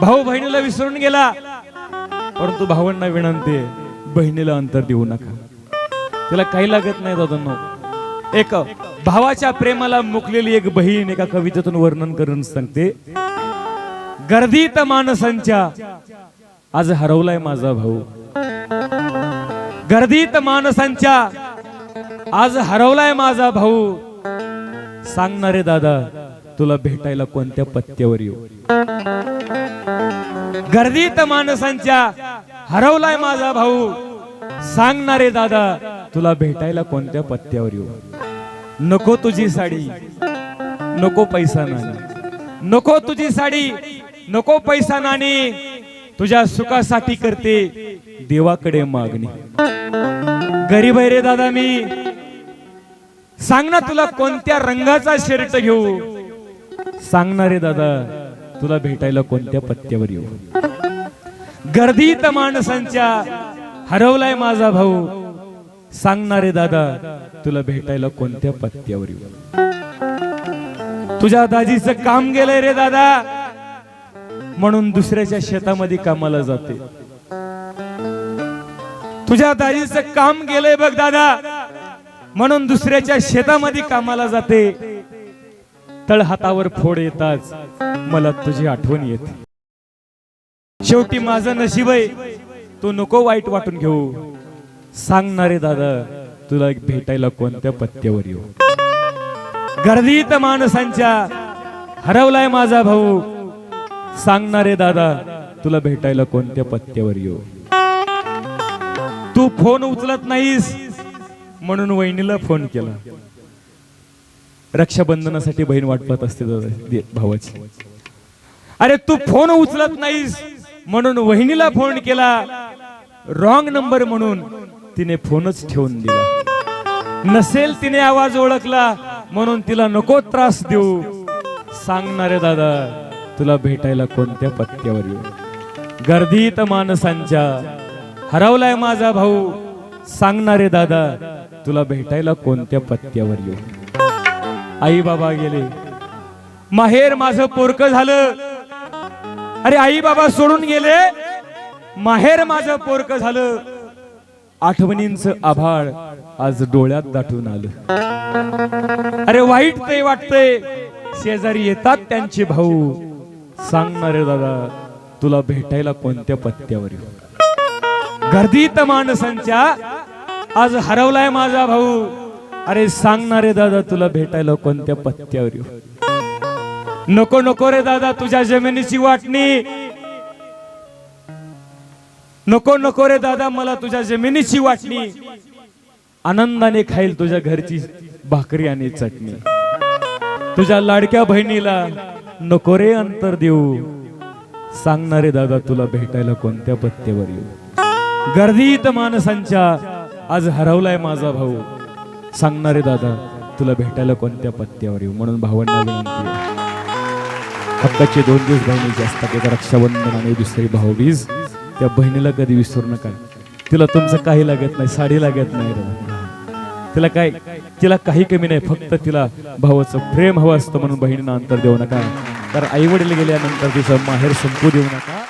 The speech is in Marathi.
भाऊ बहिणीला विसरून गेला. परंतु भावांना विनंती आहे, बहिणीला अंतर देऊ नका. तिला काही लागत नाही दादांनो. एक भावाच्या प्रेमाला मुकलेली एक बहीण एका कवितेतून वर्णन करून सांगते गर्दीत माणसांच्या आज हरवलाय माझा भाऊ. गर्दीत माणसांच्या आज हरवलाय माझा भाऊ. सांगणारे दादा तुला भेटायला कोणत्या पत्त्यावर येऊ? गर्दीत माणसांच्या हरवलाय माझा भाऊ. सांगणारे दादा तुला भेटायला कोणत्या पत्त्यावर येऊ? नको तुझी साडी. नको पैसा नाही नको तुझी साडी. नको पैसा नाणी. तुझ्या सुखासाठी करते देवाकडे मागणी. गरीब आहे रे दादा मी. सांग ना तुला कोणत्या रंगाचा शर्ट घेऊ? सांगणारे दादा तुला भेटायला कोणत्या पत्त्यावर येऊ? गर्दीत माणसांच्या हरवलाय माझा भाऊ. सांगणारे दादा तुला भेटायला कोणत्या पत्त्यावर येऊ? तुझ्या दाजीचं काम गेलंय रे दादा. म्हणून दुसऱ्याच्या शेतामध्ये कामाला जाते. तुझ्या दाजीचं काम गेलंय बघ दादा. म्हणून दुसऱ्याच्या शेतामध्ये कामाला जाते. तळहातावर फोड येताच मला तुझी आठवण येते. शेवटी माझं नशीब आहे तू नको वाईट वाटून घेऊ. सांगणारे दादा तुला भेटायला कोणत्या पत्त्यावर येऊ? गर्दीत माणसांच्या हरवलाय माझा भाऊ. सांगणारे दादा तुला भेटायला कोणत्या पत्त्यावर येऊ? तू फोन उचलत नाहीस म्हणून वहिनीला फोन केला. रक्षाबंधनासाठी बहीण वाटपत असते भावाची. अरे तू फोन उचलत नाहीस म्हणून वहिनीला फोन केला. रॉंग नंबर म्हणून तिने फोनच ठेवून दिला. नसेल तिने आवाज ओळखला म्हणून तिला नको त्रास देऊ. सांगणारे दादा तुला भेटायला कोणत्या पत्त्यावर येऊ? गर्दीत माणसांच्या. हरवलाय माझा भाऊ. सांगणारे दादा तुला भेटायला कोणत्या पत्त्यावर येऊ? आई बाबा गेले. माहेर माझं पोरक झालं. अरे आई बाबा सोडून गेले. माहेर माझं पोरक झालं. आठवणींच आभाळ आज डोळ्यात दाटून आलं. अरे वाईट ते वाटतंय. शेजारी येतात त्यांचे भाऊ. सांगणारे दादा तुला भेटायला कोणत्या पत्त्यावर येऊ? गर्दीत माणसांच्या आज हरवलाय माझा भाऊ. अरे सांगणारे दादा तुला भेटायला कोणत्या पत्त्यावर येऊ? नको नको रे दादा तुझ्या जमिनीची वाटणी. नको नको रे दादा मला तुझ्या जमिनीची वाटणी. आनंदाने खाईल तुझ्या घरची भाकरी आणि चटणी. तुझ्या लाडक्या बहिणीला नको रे अंतर देऊ. सांगणारे दादा तुला भेटायला कोणत्या पत्त्यावर येऊ? गर्दीत माणसांच्या आज हरवलाय माझा भाऊ. सांगणारे दादा तुला भेटायला कोणत्या पत्त्यावर येऊ? म्हणून भावांना विनंती हक्काचे दोन दिवस बहिणीचे असतात एक रक्षाबंधन आणि दुसरी भाऊबीज. त्या बहिणीला कधी विसरू नका. तिला तुमचं काही लागत नाही साडी लागत नाही. तिला काय तिला काही कमी नाही. फक्त तिला भावाचं प्रेम हवं असतं म्हणून बहिणीनं अंतर देऊ नका. तर आई वडील गेल्यानंतर तिचं माहेर संपू देऊ नका.